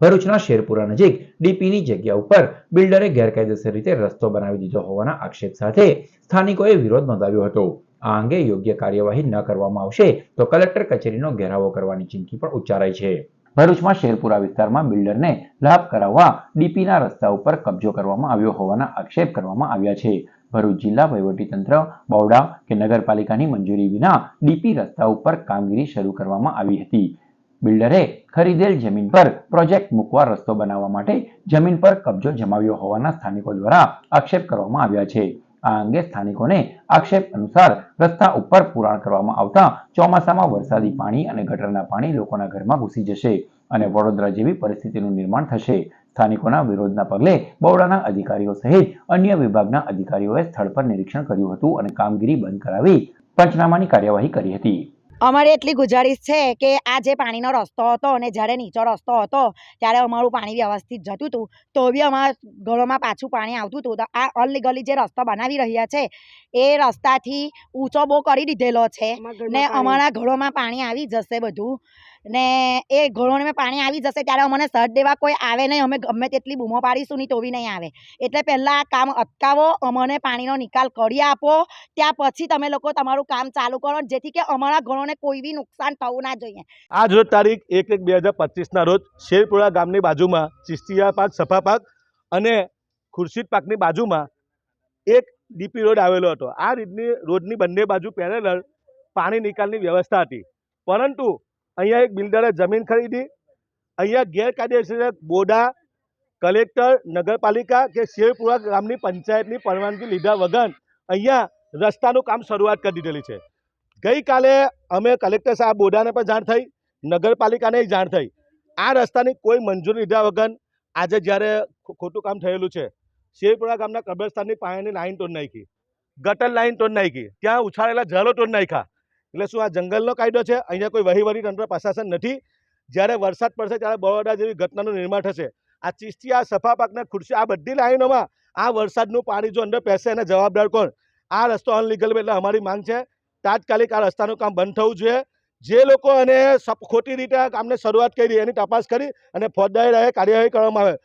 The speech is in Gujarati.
ભરૂચના શેરપુરા નજીક ડીપીની જગ્યા ઉપર બિલ્ડરે ગેરકાયદેસર રીતે રસ્તો બનાવી દીધો હોવાના આક્ષેપ સાથે સ્થાનિકોએ વિરોધ નોંધાવ્યો હતો. આ અંગે યોગ્ય કાર્યવાહી ન કરવામાં આવશે તો કલેક્ટર કચેરીનો ઘેરાવો કરવાની ચીમકી પણ ઉચ્ચારાઈ છે. ભરૂચમાં શેરપુરા વિસ્તારમાં બિલ્ડરને લાભ કરાવવા ડીપીના રસ્તા ઉપર કબજો કરવામાં આવ્યો હોવાના આક્ષેપ કરવામાં આવ્યા છે. ભરૂચ જિલ્લા વહીવટીતંત્ર બોવડા કે નગરપાલિકાની મંજૂરી વિના ડીપી રસ્તા ઉપર કામગીરી શરૂ કરવામાં આવી હતી. બિલ્ડરે ખરીદેલ જમીન પર પ્રોજેક્ટ મૂકવા રસ્તો બનાવવા માટે જમીન પર કબજો જમાવ્યો હોવાના સ્થાનિકો દ્વારા આક્ષેપ કરવામાં આવ્યા છે. આ અંગે સ્થાનિકોને આક્ષેપ અનુસાર રસ્તા ઉપર પુરાણ કરવામાં આવતા ચોમાસામાં વરસાદી પાણી અને ગટરના પાણી લોકોના ઘરમાં ઘૂસી જશે અને વડોદરા જેવી પરિસ્થિતિનું નિર્માણ થશે. સ્થાનિકોના વિરોધના પગલે બહોળાના અધિકારીઓ સહિત અન્ય વિભાગના અધિકારીઓએ સ્થળ પર નિરીક્ષણ કર્યું હતું અને કામગીરી બંધ કરાવી પંચનામાની કાર્યવાહી કરી હતી. અમારે એટલી ગુજારિશ છે કે આ જે પાણીનો રસ્તો હતો અને જ્યારે નીચો રસ્તો હતો ત્યારે અમારું પાણી વ્યવસ્થિત જતું હતું તો બી અમારા ઘરોમાં પાછું પાણી આવતું હતું. તો આ અનલીગલી જે રસ્તો બનાવી રહ્યા છે એ રસ્તાથી ઊંચો બહુ કરી દીધેલો છે ને અમારા ઘરોમાં પાણી આવી જશે બધું. ને એ ઘરોમાં પાણી આવી જશે ત્યારે અમને સર્ટ દેવા કોઈ આવે નહીં. અમે ગમે તેટલી બૂમો પાડીશું, નહીં તોવી નહીં આવે. એટલે પહેલાં આ કામ અટકાવો, અમને પાણીનો નિકાલ કરી આપો. ત્યાં પછી તમે લોકો તમારું કામ ચાલુ કરો, જેથી કે અમારા ઘરોને કોઈ બી નુકસાન થવું ના જોઈએ. આજ રોજ તારીખ એક એક બે હજાર પચીસના રોજ શેરપુરા ગામની બાજુમાં ચિસ્તિયા પાક સફા પાક અને ખુરશીદ પાકની બાજુમાં એક ડીપી રોડ આવેલો હતો. આ રીતની રોડની બંને બાજુ પેરેલર પાણી નિકાલની વ્યવસ્થા હતી. પરંતુ અહીંયા એક બિલ્ડરે જમીન ખરીદી. અહીંયા ગેરકાયદેસર બોડા, કલેક્ટર, નગરપાલિકા કે શેરપુરા ગામની પંચાયતની પરવાનગી લીધા વગર અહીંયા રસ્તાનું કામ શરૂઆત કરી દીધેલી છે. ગઈકાલે અમે કલેક્ટર સાહેબ બોડાને પણ જાણ થઈ, નગરપાલિકાને જાણ થઈ. આ રસ્તાની કોઈ મંજૂરી લીધા વગર આજે જ્યારે ખોટું કામ થયેલું છે, શેરપુરા ગામના કબ્રસ્તાનની પાયાની લાઈન તોડ નાખી. ગટર લાઈન તોડ નાખી. ત્યાં ઉછાળેલા ઝાલો તોડ નાખ્યા. એટલે શું આ જંગલનો કાયદો છે? અહીંયા કોઈ વહીવટી તંત્ર પ્રશાસન નથી. જ્યારે વરસાદ પડશે ત્યારે બરોડા જેવી ઘટનાનું નિર્માણ થશે. આ ચીસ્તી, આ સફા પાકને ખુરશી, આ બધી લાઈનોમાં આ વરસાદનું પાણી જો અંદર પહેશે એને જવાબદાર કોણ? આ રસ્તો અનલીગલ એટલે અમારી માંગ છે તાત્કાલિક આ રસ્તાનું કામ બંધ થવું જોઈએ. જે લોકો અને ખોટી રીતે આ કામને શરૂઆત કરી એની તપાસ કરી અને ફોજદારી કાર્યવાહી કરવામાં આવે.